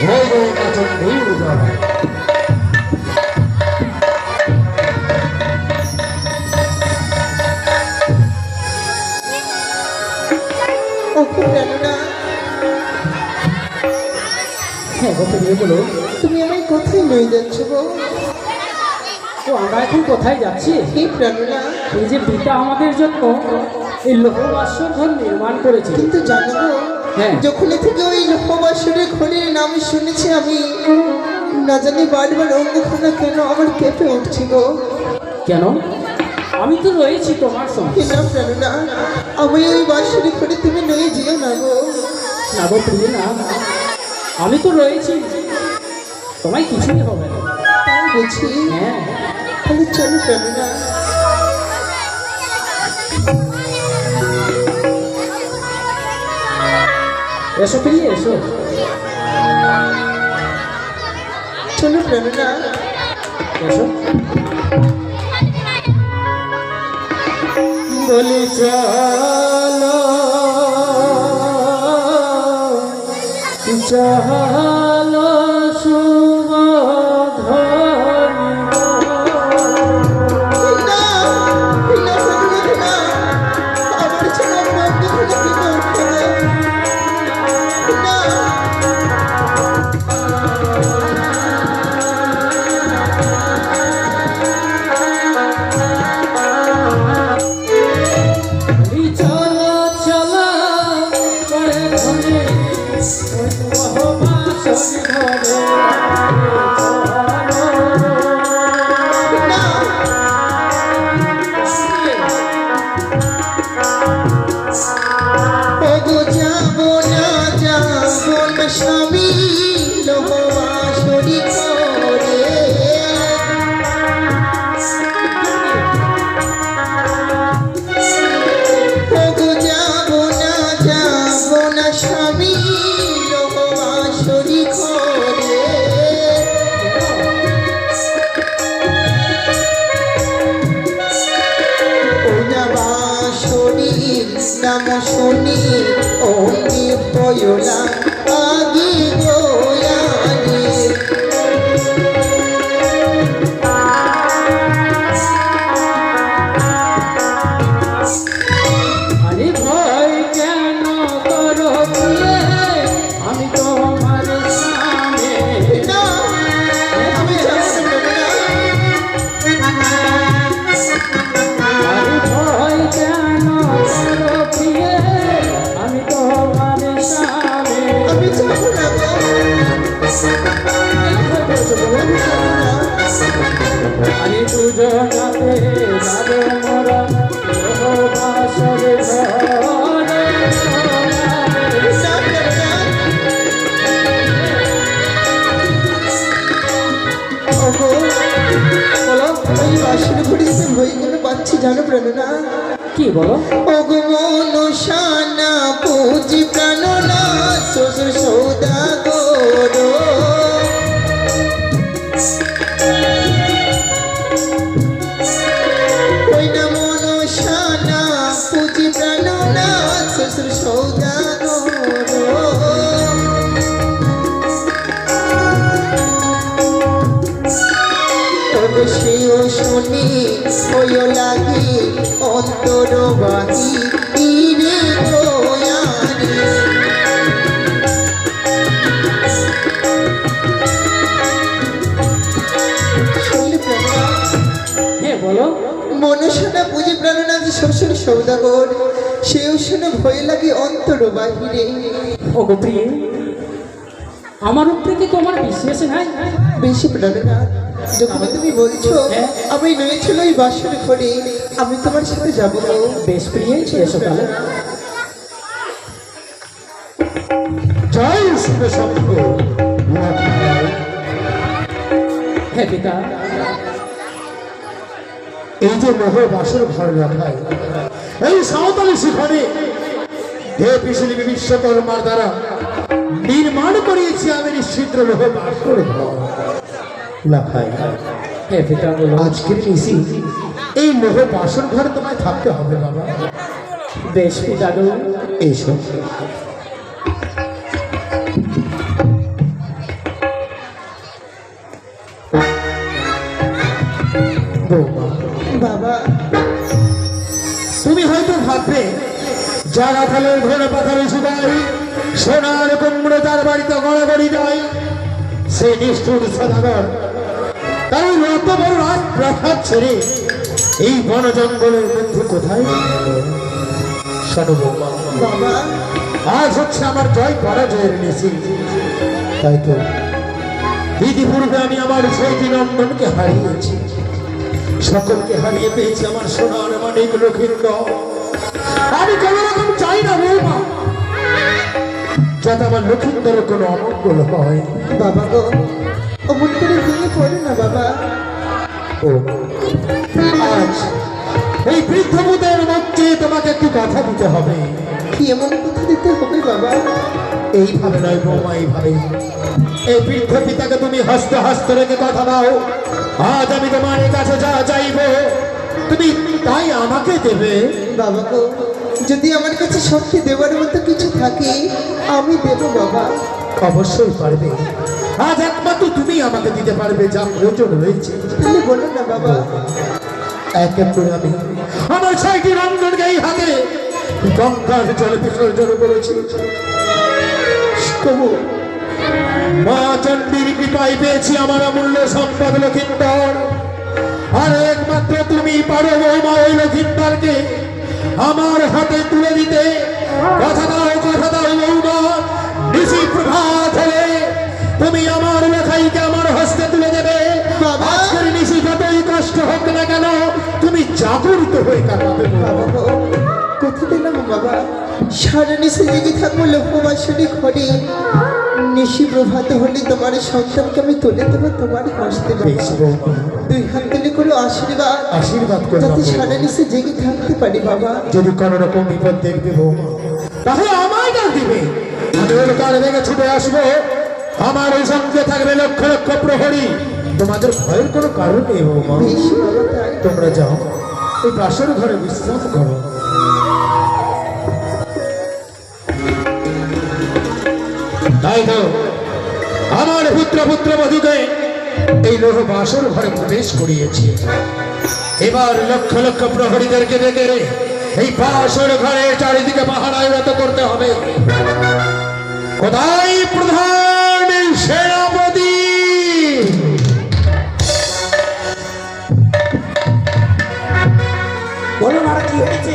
হ্যাঁ গত বলো তুমি আমায় কোথায় নিয়ে যাচ্ছ গো? তো আমরা এখন কোথায় যাচ্ছি? হে প্রেরণা এই যে পিতা আমাদের জন্য এই লোকবাসর ঘর নির্মাণ করেছে। কিন্তু জানো। যখন থেকে ওই লোকবাসরের ঘরের নাম শুনেছি আমি না জানি বারবার অঙ্গখানা কেন আমার কেঁপে উঠছে গো। কেন? আমি তো রয়েছি তোমার সঙ্গে। না আমি ওই বাসরে ঘরে তুমি নিয়ে যেও না গো। না গো প্রিয় না। আমি তো রয়েছি। তোমায় কিছুই হবে না। তাই বলছি হ্যাঁ। তাহলে চলো প্রেরণা এসো প্রিয় এসো চলো প্রেরণা এসো বলি চলো চলো নাম শুনি অগ্নি পয়লা জানো প্রেরণা কি বলো? অগমন শানা সৌদাগর সেও শুনে ভয় লাগে অন্তর বাহিরে ও গো প্রিয়ে আমার উপরে কি তোমার বিশ্বাস নাই? বেশি প্রেরণা যখন তুমি বলছো আমি রয়েছিল ওই বাসর ঘরে আমি তোমার সাথে যাব। বেশ প্রিয়ে এসো তাহলে। জয় শুভ শব্দ হ্যাঁ পিতা। এই যে মোহ বাসর ঘর রাখায় এই সাঁওতালি শিখরে হে পিছলিপি বিশ্বকর্মার দ্বারা নির্মাণ করিয়েছি আমি নিশ্চিত লোহ বাস করে আজকের নিশি এই লোহ বাসন ঘরে তোমায় থাকতে হবে বাবা। বেশ জানো এইসব ভাববে যারা ফলের ঘরে পাথারে শুকাই সোনার কুমড়ো তার বাড়িতে গড়াগড়ি যায় সে নিষ্ঠুর সদাগর। কারণ অত বড় রাত প্রাসাদ ছেড়ে এই বন জঙ্গলের মধ্যে কোথায় আজ হচ্ছে আমার জয় পরাজয়ের নিশি তাই তো ইতিপূর্বে আমি আমার ছয়টি নন্দনকে হারিয়েছি। সকলকে হারিয়ে পেয়েছি আমার সোনার মানিক লক্ষিন্দ আমি কোন রকম চাই না বৌমা যাতে আমার লক্ষিন্দর কোনো অমঙ্গল হয়। বাবা গো অমন করে ভেঙে পড়ে না বাবা। ও আজ এই বৃদ্ধ বুদের মধ্যে তোমাকে একটু কথা দিতে হবে। কি এমন কথা দিতে হবে বাবা? এইভাবে নয় বৌমা এইভাবে। এই বৃদ্ধ পিতাকে তুমি হস্ত হস্ত রেখে কথা দাও। আজ আমি তোমার কাছে যা চাইব তুমি তাই আমাকে দেবে। বাবা গো যদি আমার কাছে শক্তি দেওয়ার মতো কিছু থাকে আমি দেবো বাবা। অবশ্যই পারবে। আজ একমাত্র তুমি আমাকে দিতে পারবে যা প্রয়োজন রয়েছে। তাহলে বলো না বাবা। এক এক করে আমি আমার ছয়টি রঞ্জনকে এই হাতে গঙ্গার জলে বিসর্জন করেছি। তবু মা চণ্ডীর কৃপায় পেয়েছি আমার অমূল্য সম্পদ লক্ষিন্দর। আর একমাত্র তুমি পারো বৌমা ওই লক্ষিন্দরকে। আমার হাতে তুলে দিতে। কথা দাও কথা দাও বৌমা। নিশি প্রভাত হলে তুমি আমার লেখাইকে আমার হস্তে তুলে দেবে। আজকের নিশি যতই কষ্ট হোক না কেন তুমি জাগরিত হয়ে কাটাবে বাবা গো কথা দিলাম বাবা সারা নিশে জেগে থাকব লোকবাসনী ঘরে। নিশি প্রভাত হলে তোমার সন্তানকে আমি তুলে দেবো তোমার বৌমা, দুই হাত তুলে করে আশীর্বাদ আশীর্বাদ করে যাতে সারা নিশে জেগে থাকতে পারি বাবা। যদি কোন রকম বিপদ দেখবে বৌমা তাহলে আমায় ডাক দিবে। আমি ওর কার ভেঙে ছুটে আসব। আমার ওই সঙ্গে থাকবে লক্ষ লক্ষ প্রহরী। তোমাদের ভয়ের কোনো কারণ নেই বৌমা তোমরা যাও। এই বাসর ঘরে বিশ্রাম করো। তাই তো আমার পুত্র পুত্র বধূকে এই লোহ বাসর ঘরে প্রবেশ করিয়েছে। এবার লক্ষ লক্ষ প্রহরীদেরকে ডেকে এই বাসর ঘরের চারিদিকে পাহারায় রত করতে হবে। কোথায় প্রধান সেনাপতি? বলো মারা কি হয়েছে?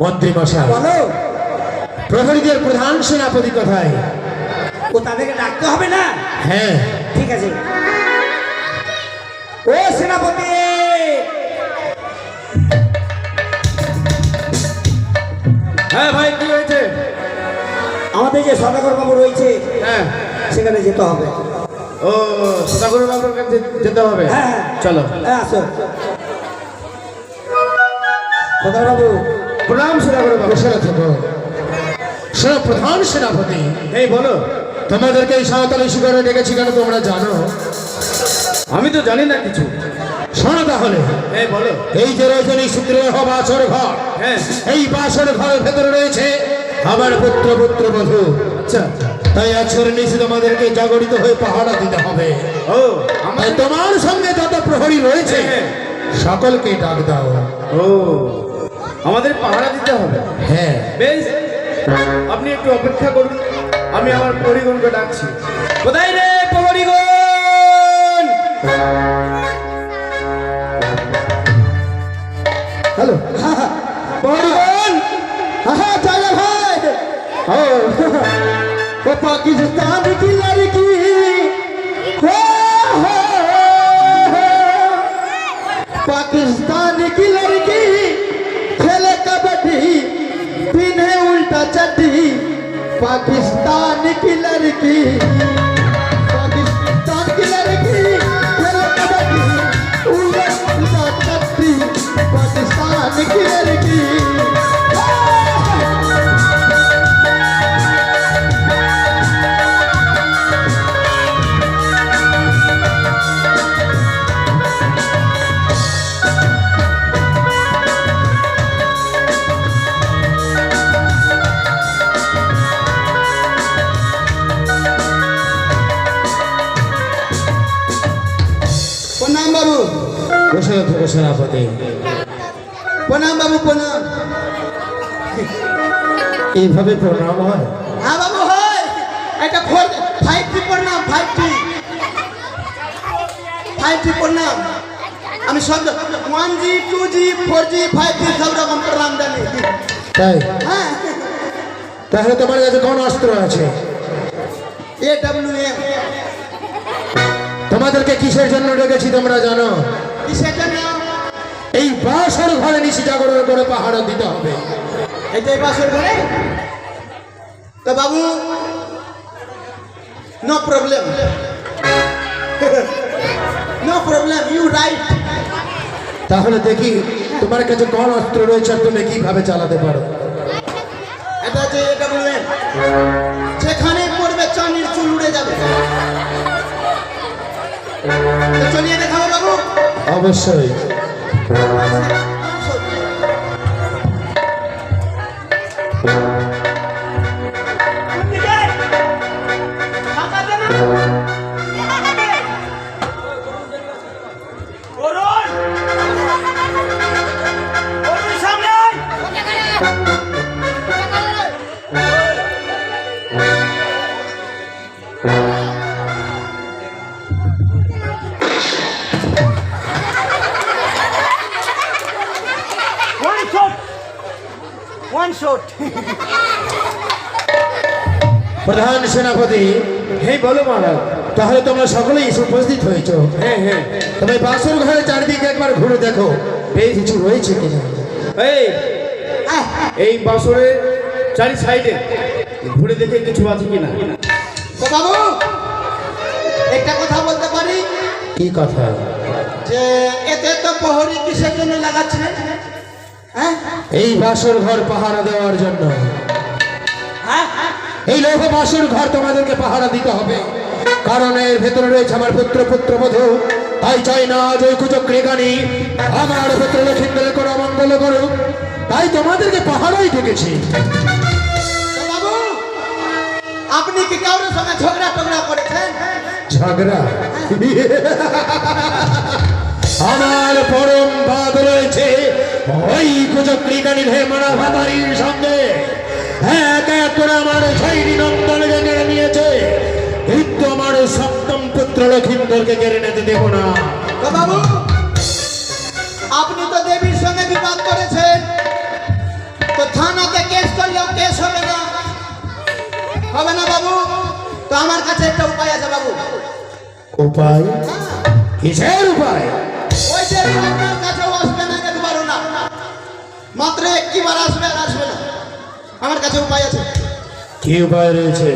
মন্ত্রী মশাই। বলো। প্রহরীদের প্রধান সেনাপতি কোথায়? ও তাদেরকে ডাকতে হবে না? হ্যাঁ। ঠিক আছে। ও সেনাপতি! হ্যাঁ ভাই কি হয়েছে? আমাদের যে সদাগর বাবু রয়েছে হ্যাঁ। সেখানে যেতে হবে। ও সদাগর বাবুর কাছে যেতে হবে? হ্যাঁ হ্যাঁ। চলো। হ্যাঁ আসো। সদাগর বাবু প্রণাম সেনাপতি বাবু সেনা থাকো প্রধান সেনাপতি। এই বলো তোমাদেরকে এই সাঁওতালি শিকারে ডেকেছি কেন তোমরা জানো? আমি তো জানি না কিছু। শোনো তাহলে। এই বলো। এই যে রয়েছেন এই সূত্রের বাসর ঘর হ্যাঁ। এই বাসর ঘরের ভেতরে রয়েছে আমার পুত্র পুত্র বধূ। আচ্ছা। তাই আজকের নিচে তোমাদেরকে জাগরিত হয়ে পাহাড়া দিতে হবে। ও তাই তোমার সঙ্গে যত প্রহরী রয়েছে হ্যাঁ। সকলকে ডাক দাও। ও আমাদের পাহারা দিতে হবে। হ্যাঁ। বেশ। আপনি একটু অপেক্ষা করুন আমি আমার পরিগণকে ডাকছি কোথায় রে পরিগণ হ্যালো পরিগণ हाँ चलो भाई ओ वो पाकिस्तान की लड़की हो, हो, हो। पाकिस्तान की पाकिस्तान की लड़की पाकिस्तान की लड़की खेले कबड्डी उल्टा उल्टा चड्डी पाकिस्तान की लड़की বসে থাকো সেনাপতি প্রণাম বাবু প্রণাম। এইভাবে প্রণাম হয়? হ্যাঁ বাবু হয়। এটা ফোর ফাইভ টি প্রণাম ফাইভ টি ফাইভ টি প্রণাম। আমি সব one G two G four G five G সব রকম প্রণাম জানি। তাই? হ্যাঁ। তাহলে তোমার কাছে কোন অস্ত্র আছে? এ ডাব্লিউ এম তোমাদেরকে কিসের জন্য ডেকেছি তোমরা জানো? কিসের জন্য এই বাসর ঘরে নিশি জাগরণ করে পাহাড় দিতে হবে। এটাই বাসর ঘরে? তো বাবু no problem no problem you right তাহলে দেখি তোমার কাছে কোন অস্ত্র রয়েছে তুমি কীভাবে চালাতে পারো? এটা হচ্ছে এডব্লিউএম যেখানে পড়বে চানির চুল উড়ে যাবে। চলিয়ে দেখাবো বাবু। অবশ্যই। 嗯。প্রধান সেনাপতি হে বলো মহারাজ তাহলে তোমরা সকলেই উপস্থিত হয়েছ। হ্যাঁ হ্যাঁ। তবে বাসর ঘরে চারিদিকে একবার ঘুরে দেখো বেশ কিছু রয়েছে কিনা। এই এই বাসরে চারি সাইডে ঘুরে দেখে কিছু আছে কিনা? তো বাবু একটা কথা বলতে পারি? কি কথা? যে এতে তো প্রহরী কিসের জন্য লাগাচ্ছে? হ্যাঁ? এই বাসর ঘর পাহারা দেওয়ার জন্য। এই লৌহ বাসর ঘর তোমাদেরকে পাহারা দিতে হবে। কারণ এর ভেতরে রয়েছে আমার পুত্র পুত্র বধূ। তাই চাই না জয় কুচক্রী গানি আমার পুত্র লক্ষ্মীদের করো মঙ্গল করুক। তাই তোমাদেরকে পাহারাই ঢুকেছি বাবু আপনি কি কারোর সঙ্গে ঝগড়া টগড়া করেছেন? ঝগড়া? আমার পরম বাদ রয়েছে। ওই কুচক্রী গানির হে মারা ভাতারির সঙ্গে। এক এক করে আমার ছয়টি নন্দনকে কেড়ে নিয়েছে। আমার সপ্তম পুত্র লক্ষিন্দরকে কেড়ে নিতে দেব না। বাবু আপনি তো দেবীর সঙ্গে বিবাদ করেছেন। তো থানাতে কেস করলেও কেস হবে না। হবে না বাবু। তো আমার কাছে একটা উপায় আছে বাবু। উপায়? কিসের উপায়? ওই যে আপনার আসবে না একবারও না। মাত্র একটিবার আসবে আর আসবে না। আমার কাছে উপায় আছে। কি উপায় রয়েছে?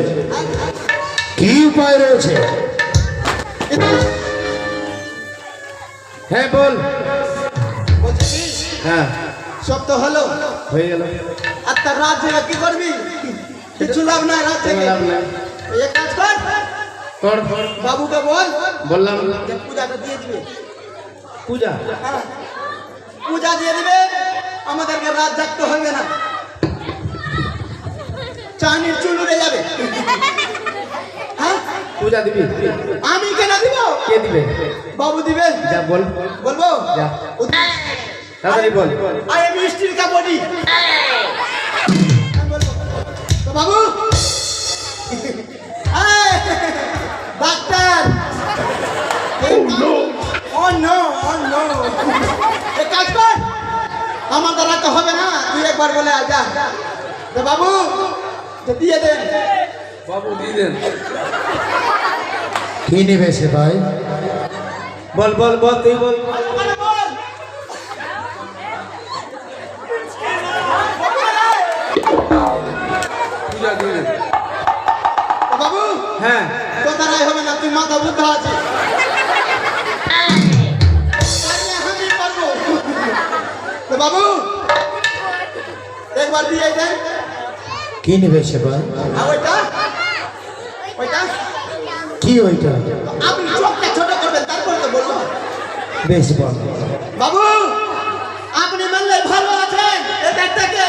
কি উপায় রয়েছে? হ্যাঁ বল। হ্যাঁ। সব তো হলো। হয়ে গেল। আর তার রাত জেগে কি করবি? কিছু লাভ নাই রাত জেগে। লাভ নাই। এক কাজ কর। কর। কর বাবুকে বল। বললাম। যে পূজাটা দিয়ে দিবে। পূজা? হ্যাঁ। পূজা দিয়ে দিবে। আমাদেরকে রাত জাগতে হবে না। চানির চুল উড়ে যাবে। হ্যাঁ? পূজা দিবি? আমি কেন দিব? কে দিবে? বাবু দিবে? যা বল। বলব? যা। তাড়াতাড়ি বল। আই এম স্টিল কা বডি তো বাবু। Doctor. Oh no oh no এক কাজ কর। আমার দ্বারা তো হবে না। তুই একবার বলে আয়, যা। তো বাবু। তো দিয়ে দেন। বাবু দিয়ে দেন। কি নেবে সে ভাই? বল বল বল তুই বল। দিয়ে বাবু হ্যাঁ। দ্বারাই হবে না তুই মাথা বুদ্ধ আছে বাবু একবার দিয়ে দেন। কি নেবে সে ভাই কি ওইটা? আপনি চোখটা ছোট করবেন তারপর তো বলব। বেশ বল। বাবু আপনি মানলে ভালো আছেন ব্যাগটাকে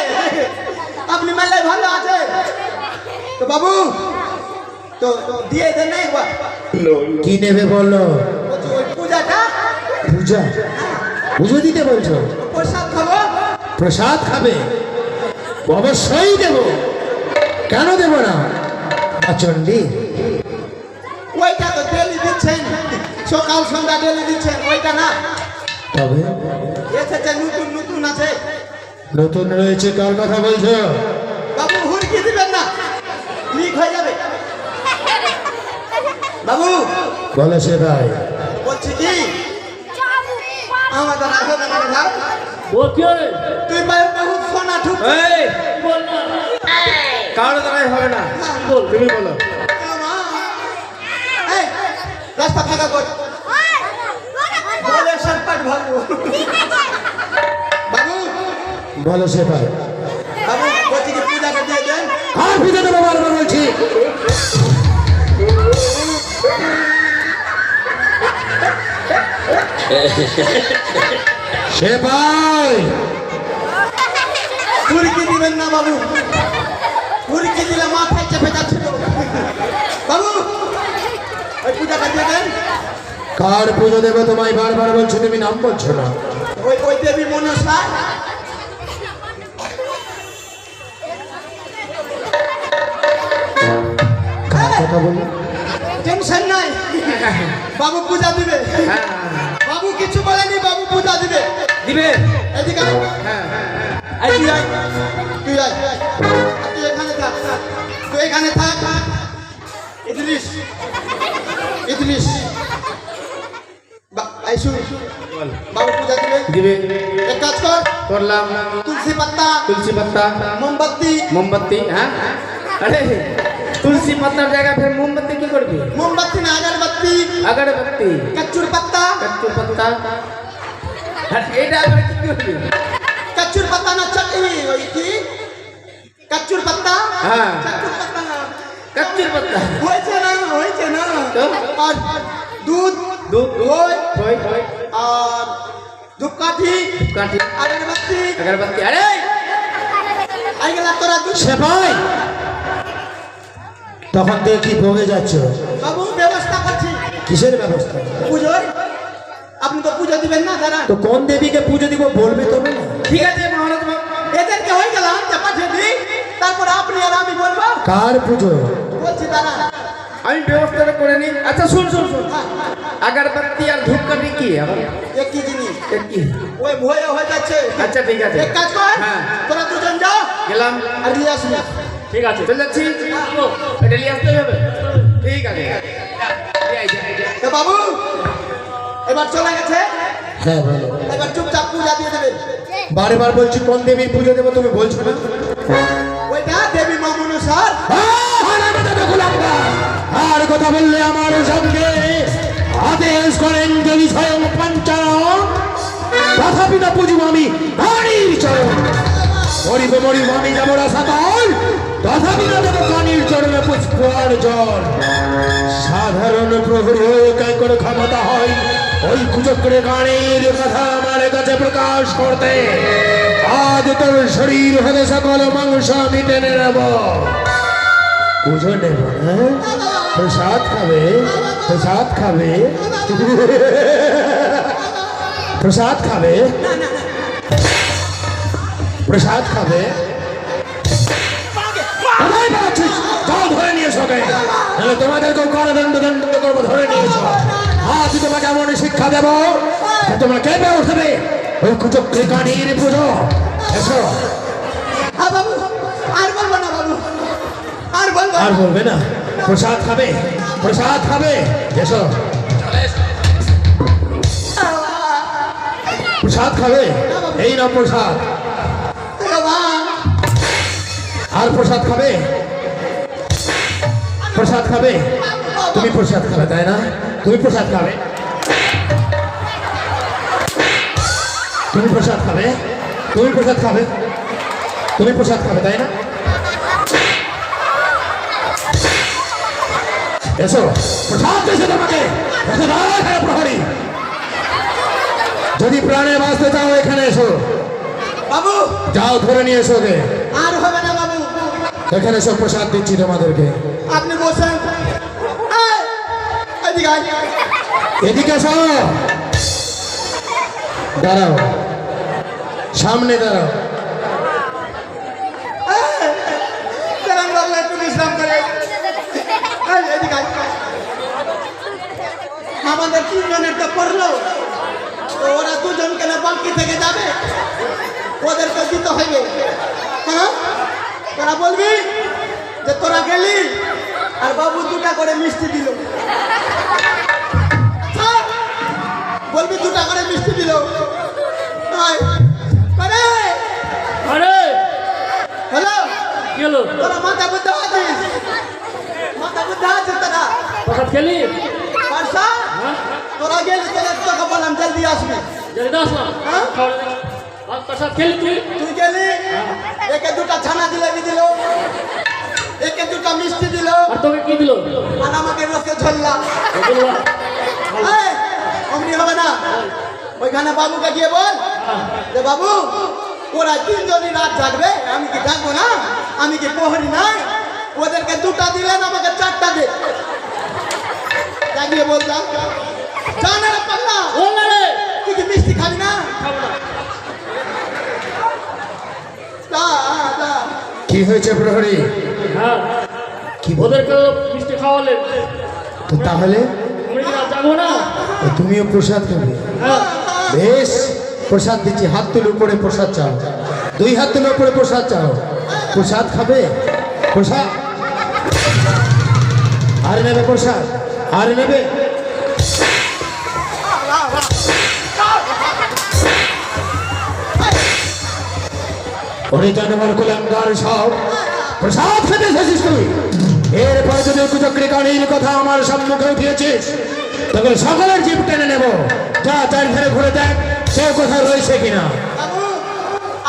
আপনি মানলে ভালো আছেন তো বাবু তো দিয়ে দেন না একবার। কি নেবে ওই পূজাটা? পূজা? পুজো দিতে বলছো? প্রসাদ খাব? প্রসাদ খাবে? অবশ্যই দেব। কেন দেব না? চণ্ডী ওইটা তো ডেলি দিচ্ছেন। সকাল সন্ধ্যা ডেলি দিচ্ছেন ওইটা না। তবে? এসেছে নতুন নতুন আছে। নতুন রয়েছে কার কথা বলছো? বাবু হুড়কি দিবেন না। লিক হয়ে যাবে। বাবু বলো সে ভাই। বলছি কি? আমাদের আগে হলে তুই বায়ু বহু সোনা ঠুক। বল না কারও দ্বারাই হবে না। বল তুমি বলো। রাস্তা ফাঁকা কর। বলে সরপাট ভাবু বাবু। বলো সে ভাই বাবু বলছি কি পূজাটা দিয়ে দেন। আর পূজা দেবো বারবার বলছি। সে ভাই হুড়কি দিবেন না বাবু। হুড়কি দিলে মাথায় চেপে যাচ্ছিল বাবু ওই দেন। কার পুজো দেবো তোমায় বারবার বলছো তুমি নাম বলছো না। ওই ওই দেবী মনসা। কথা বলো টেনশন নাই। বাবু পূজা দিবে। হ্যাঁ। বাবু কিছু বলেনি বাবু পূজা দিবে। দিবে? এদিকে হ্যাঁ। ইদলিশ বা- এই শুন বাবু পূজা দিবে দিবে এক কাজ কর করলাম তুলসী পাতা তুলসী পাতা মোমবাতি মোমবাতি হ্যাঁ আরে তুলসী পাতার জায়গায় ফের মোমবাতি কি করবি মোমবাতি না আগরবাতি আগরবাতি কচ্চুর পাতা কাচ্চু পাতা আর এটা আবার কি করবি কচ্চুর পাতা না চাটনি ওই কি কচ্চুর পাতা হ্যাঁ। কচ্চুর পাতা না কাচ্চুর পাতা। হয়েছে না হয়েছে না? আর দুধ দুধ দই দই দই। আর ধূপকাঠি কাঠি আগরবাতি। আগরবাতি। আরে! আইগলা তোরা দুধ। সে ভাই! তখন দেখি ভোগে যাচ্ছ? বাবু ব্যবস্থা করছি। কিসের ব্যবস্থা? পুজোর আপনি তো পুজো দিবেন না দাঁড়ান। তো কোন দেবীকে পুজো দিব বলবে তো না? ঠিক আছে মহারাজ। এদেরকে হয়ে গেলাম পাঠিয়ে দিই। তারপর আপনি আর আমি বলব। কার পুজো? আমি ব্যবস্থাটা করে নিই। আচ্ছা শুন শুন শুন। আগরবাতি আর ধূপকাঠি কি? একই জিনিস? এ কি? ওই ভয়ে হয়ে যাচ্ছে। আচ্ছা ঠিক আছে। এক কাজ কর। হ্যাঁ। তোরা দুজন যাও। গেলাম। আর নিয়ে আসবি। ঠিক আছে। চলে যাচ্ছি। এটা নিয়ে আসতে হবে। ঠিক আছে। তো বাবু এবার চলে গেছে। হ্যাঁ বলো এবার চুপচাপ পূজা দিয়ে দেবেন বারবার বলছি কোন দেবীর পুজো দেবো তুমি বলছো না? ওইটা দেবী মা মনুষার কথা বললে আমার সঙ্গে। আদেশ করেন যদি স্বয়ং পঞ্চানন, তথাপি না পুজিব আমি হাড়ির চরণ। মরিব মরিব, আমি যাব রাসাতল। তথাপি না দেব কানির চরণে পুষ্প আর জল। সাধারণ প্রহরী হয়ে কাই করে ক্ষমতা হয়। ওই কুচক্রে গানের কথা আমার কাছে প্রকাশ করতে। আজ তোর শরীর হলে সকল মাংস আমি টেনে নেব। পুজো নেব হ্যাঁ? প্রসাদ খাবে প্রসাদ খাবে। প্রসাদ খাবে। প্রসাদ খাবে। ধরে নিয়ে এসো তোমাদেরকেও কারাদণ্ড দণ্ড করব, ধরে নিয়ে আজ তোমাকে এমন শিক্ষা দেব তোমরা কেঁপে উঠবে। ওই কুচক্রে কানির পুজো এসো আর বলব না বাবু। আর বলব আর বলবে না। প্রসাদ খাবে? প্রসাদ খাবে? এসো। প্রসাদ খাবে? এই না প্রসাদ। আর প্রসাদ খাবে? প্রসাদ খাবে? তুমি প্রসাদ খাবে, তাই না? তুমি প্রসাদ খাবে? তুমি প্রসাদ খাবে? তুমি প্রসাদ খাবে? তুমি প্রসাদ খাবে, তাই না? এসো প্রসাদ দিয়েছে তোমাকে এসো প্রহরী যদি প্রাণে বাঁচতে চাও এখানে এসো বাবু যাও ধরে নিয়ে এসো ওকে আর হবে না বাবু এখানে সব প্রসাদ দিচ্ছি তোমাদেরকে আপনি বসেন। এদিকে এসো দাঁড়াও সামনে দাঁড়াও সেরকম লাগলে একটু বিশ্রাম করে এই, এদিকে আয়। আমাদের তিনজনের তো পড়ল। তো ওরা দুজন কেন বাকি থেকে যাবে? ওদেরকে দিতে হবে। হ্যাঁ? তোরা বলবি যে তোরা গেলি আর বাবু দুটা করে মিষ্টি দিল। আচ্ছা, বলবি দুটা করে মিষ্টি দিল। হ্যালো? তোরা মাথা বুদ্ধ আছিস? মাথা বুদ্ধ আছিস তোরা খেলি পারসা হ্যাঁ তোরা গেলি তোদের তোকে বললাম জলদি আসবি। জলদি হ্যাঁ? আর প্রসাদ খেলি তুই। তুই গেলি একে দুটা ছানা জিলাপি দিল? একে দুটা মিষ্টি দিল? আর তোকে কি দিল? আর আমাকে রসে অমনি হবে না। ওইখানে বাবুকে গিয়ে বল। যে বাবু ওরা তিনজনই রাত জাগবে। আমি কি জাগবো না? আমি কি প্রহরী নাই? ওদেরকে দুটা দিলেন আমাকে চারটা দে। জাগিয়ে বলতাম জানে। পাল্লা ও না রে তুই কি মিষ্টি খাবি না খাব না। যা, যা। কি হয়েছে প্রহরী? হ্যাঁ। কি ওদেরকে মিষ্টি খাওয়ালেন। তো তাহলে? তুমিও প্রসাদ খাবে। হ্যাঁ। বেশ প্রসাদ দিচ্ছি। হাত তুলে উপরে প্রসাদ চাও। দুই হাত তুলে উপরে প্রসাদ চাও। প্রসাদ খাবে? প্রসাদ। আর নেবে প্রসাদ? আর নেবে? ওরে জানবার কুলাঙ্গার সব। প্রসাদ খেতে এসেছিস তুই। এরপর যদি কুচক্রি কাহিনীর কথা আমার সম্মুখে উঠিয়েছিস তখন সকলের জীব টেনে নেব। যা চার ধারে ঘুরে দেখ সে কোথাও রয়েছে কিনা।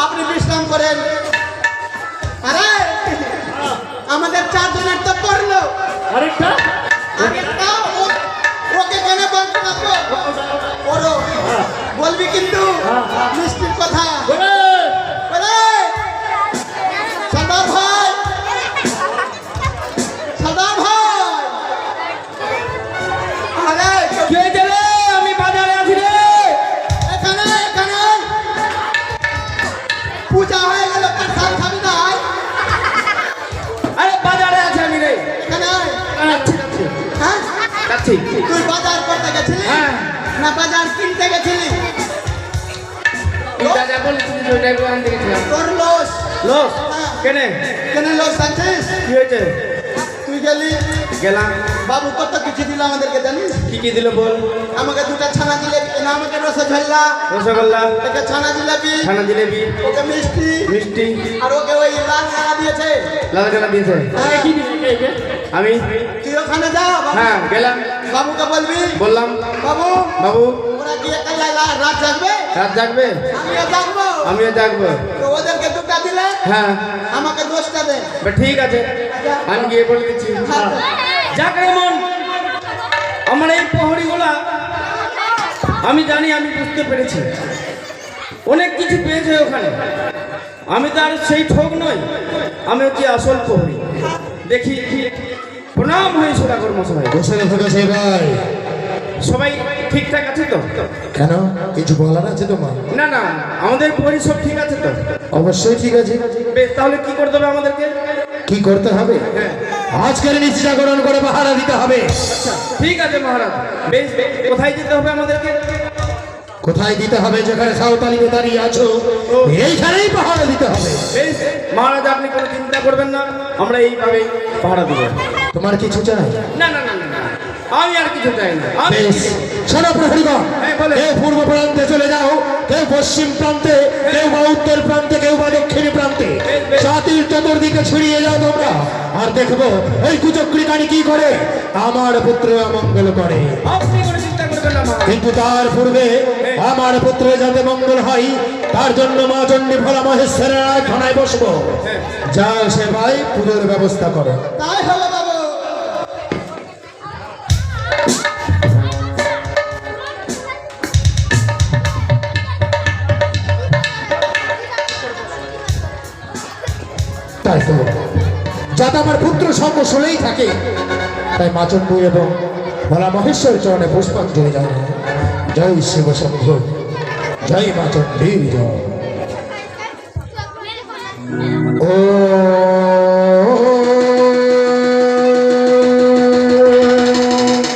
আপনি বিশ্রাম করেন। আরে আমাদের চারজনের তো পড়ল। আরেকটা? আরেকটা? ওকে কেন বলতে রাখব ওরও বলবি কিন্তু? মিষ্টির কথা। গেছিলি? হ্যাঁ। না বাজার কিনতে গেছিলি? যা যা বলছিস ওইটাই আনতে গেছিলাম। তোর লস। লোক কেনে? কেন লস আনছিস কি হয়েছে? তুই গেলি? গেলাম। বাবু কত কিছু দিল আমাদেরকে জানিস? কি কি দিল বল? আমাকে দুটা ছানা জিলেবি না আমাকে রসগোল্লা। রসগোল্লা। ওকে ছানা জিলাপি। ছানা জিলেবি ওকে মিষ্টি। মিষ্টি। আর ওকে ওই লাল লাগা দিয়েছে। লাল কি একে আমি তুই ওখানে যা হ্যাঁ গেলাম। বাবুকে বলবি? বললাম বাবু বাবু। ওরা কি গিয়ে কাল্লা রাত জাগবে? রাত জাগবে। আমিও জাগবো। আমিও জাগবো। তো ওদেরকে দুটা দিলে? হ্যাঁ। আমাকে দোষটা দে। বা ঠিক আছে। আমি গিয়ে বলে দিচ্ছি। যাক রে মন আমার এই প্রহরীগুলা আমি জানি আমি বুঝতে পেরেছি। অনেক কিছু পেয়েছে ওখানে। আমি তো আর সেই ঠোক নই। আমি হচ্ছি আসল প্রহরী। দেখি। প্রণাম হয়ে সোদাগর মশাই বসে থেকে সে ভাই। সবাই ঠিকঠাক আছে তো? কেন? কিছু বলার আছে তোমার না না আমাদের প্রহরী সব ঠিক আছে তো। অবশ্যই ঠিক আছে। বেশ তাহলে কি করতে হবে আমাদেরকে? কি করতে হবে? হ্যাঁ। আজকের নিশ্চিতাকরণ করে পাহারা দিতে হবে। ঠিক আছে মহারাজ। বেশ। কোথায় যেতে হবে আমাদেরকে? কোথায় দিতে হবে যেখানে সাঁওতালি দাঁড়িয়ে আছো? এইখানেই পাহারা দিতে হবে। মহারাজ আপনি কোনো চিন্তা করবেন না আমরা এইভাবে পাহারা দেবো। তোমার কিছু চাই? না না না। আমি আর কিছু চাই না শোনো প্রহরীগণ হ্যাঁ। কেউ পূর্ব প্রান্তে চলে যাও কেউ পশ্চিম প্রান্তে কেউ বা উত্তর প্রান্তে কেউ বা দক্ষিণ প্রান্তে। জাতির চতুর্দিকে ছড়িয়ে যাও তোমরা আর দেখব এই কুচক্রিকানি কি করে? আমার পুত্র অমঙ্গল করে। আপনি চিন্তা কিন্তু তার পূর্বে আমার পুত্র যাতে মঙ্গল হয় তার জন্য মা চণ্ডী ভোলা মহেশ্বরের আরাধনায় বসবো। যাও সে ভাই পুজোর ব্যবস্থা করো। তাই হবে তাই তো। যাতে আমার পুত্র সর্বশলেই থাকে তাই মাচন্ডু এবং ভোলা মহেশ্বর চরণে পুষ্পাঞ্জলি জানায় জয় শিব শম্ভু জয় মা চণ্ডীর জয়।